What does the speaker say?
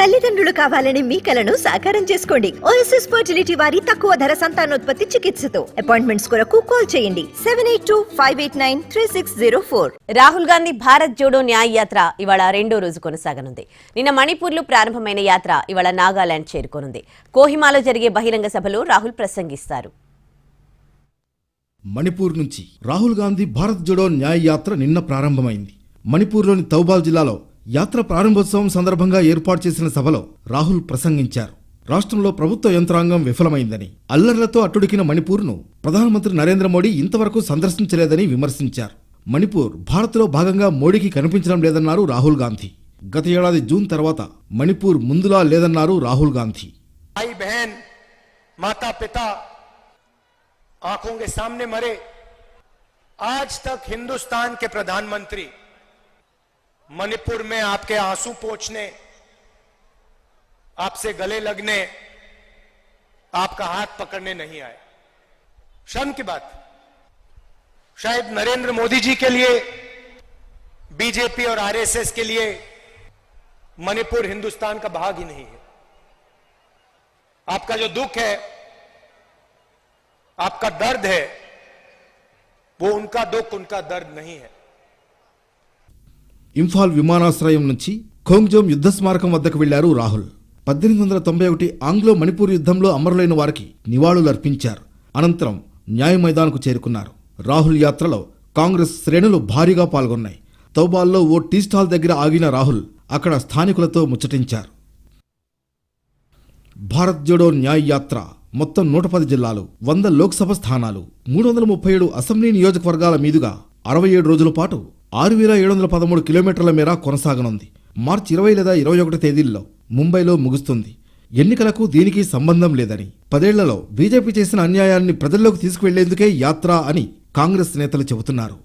తల్లిదండ్రులు కావాలని మీ కలను సాకారం చేసుకోండి. ఓఎస్ఎస్ ఫర్టిలిటీ వారి తక్కువ ధర సంతానోత్పత్తి చికిత్సతో. అపాయింట్మెంట్స్ కొరకు కాల్ చేయండి. Seven eight two five eight nine three six zero four Rahul Gandhi Bharat Jodo Nyay Yatra ఇవాళ రెండో రోజు కొనసాగనుంది. నిన్న మణిపూర్లో ప్రారంభమైన యాత్ర ఇవాళ నాగాలాండ్ చేరుకోనుంది. కోహిమాలో జరిగే బహిరంగ సభలో రాహుల్ ప్రసంగిస్తారు. మణిపూర్ నుంచి రాహుల్ గాంధీ భారత్ జోడో న్యాయ యాత్ర నిన్న ప్రారంభమైంది. మణిపూర్లోని తౌబాల్ జిల్లాలో యాత్ర ప్రారంభోత్సవం సందర్భంగా ఏర్పాటు చేసిన సభలో రాహుల్ ప్రసంగించారు రాష్ట్రంలో ప్రభుత్వ యంత్రాంగం విఫలమైందని అల్లర్లతో అట్టుడికిన మణిపూర్ను ప్రధానమంత్రి నరేంద్ర మోడీ ఇంతవరకు సందర్శించలేదని విమర్శించారు మణిపూర్ భారత్లో భాగంగా మోడీకి కనిపించడం లేదన్నారు రాహుల్ గాంధీ గత ఏడాది జూన్ తర్వాత మణిపూర్ ముందులా లేదన్నారు రాహుల్ గాంధీ भाई बहन माता पिता आंखों के सामने मरे आज तक हिंदुस्तान के प्रधानमंत्री मणिपुर में आपके आँसू पोंछने, आपसे गले लगने, आपका हाथ पकड़ने नहीं आए। शर्म की बात। शायद नरेंद्र मोदी जी के लिए, बीजेपी और आरएसएस के लिए मणिपुर हिंदुस्तान का भाग ही नहीं है। आपका जो दुख है, आपका दर्द है, वो उनका दुख, उनका दर्द नहीं है। ఇంఫాల్ విమానాశ్రయం నుంచి ఖోంగ్జోమ్ యుద్ధ స్మారకం వద్దకు వెళ్ళారు రాహుల్. పద్దెనిమిది వందల తొంభై ఒకటి ఆంగ్లో మణిపూర్ యుద్ధంలో అమరులైన వారికి నివాళులర్పించారు. అనంతరం న్యాయ మైదాన్కు చేరుకున్నారు. రాహుల్ యాత్రలో కాంగ్రెస్ శ్రేణులు భారీగా పాల్గొన్నాయి. తౌబాల్లో ఓ టీ స్టాల్ దగ్గర ఆగిన రాహుల్ అక్కడ స్థానికులతో ముచ్చటించారు. భారత్ జోడో న్యాయ యాత్ర మొత్తం నూట పది జిల్లాలు వంద లోక్సభ స్థానాలు మూడు వందల ముప్పై ఏడు అసెంబ్లీ నియోజకవర్గాల మీదుగా అరవై ఏడు రోజుల పాటు ఆరు వేల ఏడు వందల పదమూడు కిలోమీటర్ల మేర కొనసాగనుంది. మార్చి ఇరవై లేదా ఇరవై ఒకటి తేదీల్లో ముంబైలో ముగుస్తుంది. ఎన్నికలకు దీనికి సంబంధం లేదని పదేళ్ళలో బీజేపీ చేసిన అన్యాయాన్ని ప్రజల్లోకి తీసుకువెళ్ళేందుకే యాత్ర అని కాంగ్రెస్ నేతలు చెబుతున్నారు.